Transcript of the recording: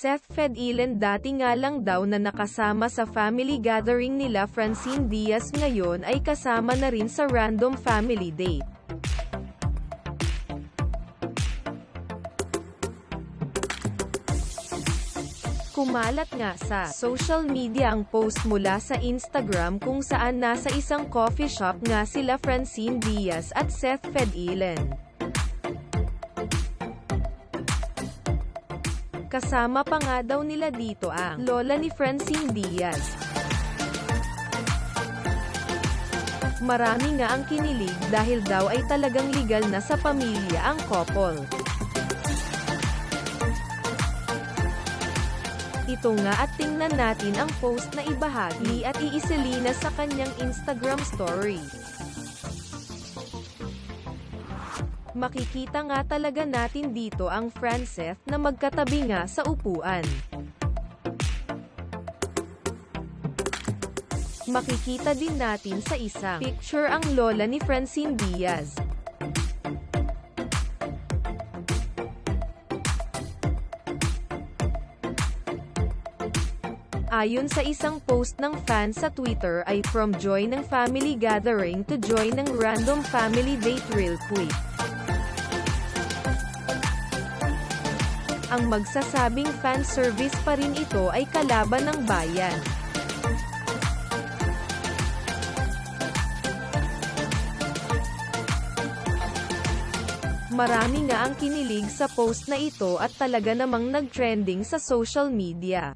Seth Fedilen dati nga lang daw na nakasama sa family gathering nila Francine Diaz ngayon ay kasama na rin sa random family date. Kumalat nga sa social media ang post mula sa Instagram kung saan nasa isang coffee shop nga sila Francine Diaz at Seth Fedilen. Kasama pa nga daw nila dito ang lola ni Francine Diaz. Marami nga ang kinilig dahil daw ay talagang legal na sa pamilya ang couple. Ito nga at tingnan natin ang post na ibahagi at iiselina sa kanyang Instagram story. Makikita nga talaga natin dito ang Franceth na magkatabi nga sa upuan. Makikita din natin sa isang picture ang lola ni Francine Diaz. Ayon sa isang post ng fan sa Twitter ay from joy ng family gathering to joy ng random family date real quick. Ang magsasabing fan service pa rin ito ay kalaban ng bayan. Marami nga ang kinilig sa post na ito at talaga namang nag-trending sa social media.